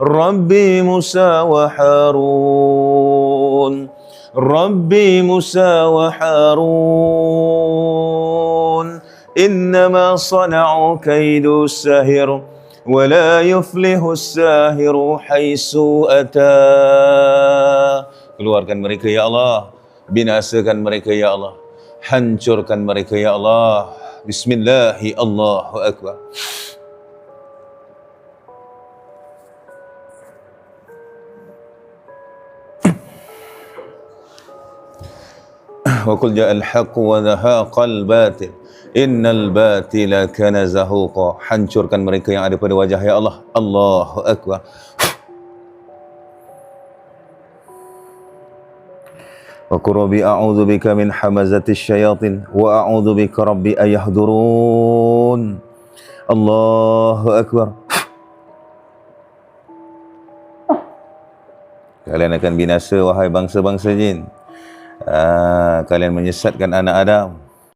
ربي موسى وحارون ربي موسى وحارون إنما صنعوا كيد الساهر ولا يفلح الساهر حيث أتى keluarkan mereka ya Allah binasakan mereka ya Allah hancurkan mereka ya Allah bismillahi Allahu akbar وكل جاء الحق وذهاق الباطل. إن الباطل كان زهوقا. حنشر كان مريكا يعرف الوجه يا الله الله أكبر وقل ربي أعوذ بك من حمزة الشياطين وأعوذ بك ربي أن يحضرون الله أكبر Kalian akan binasa wahai bangsa-bangsa jin. Ah, kalian menyesatkan anak Adam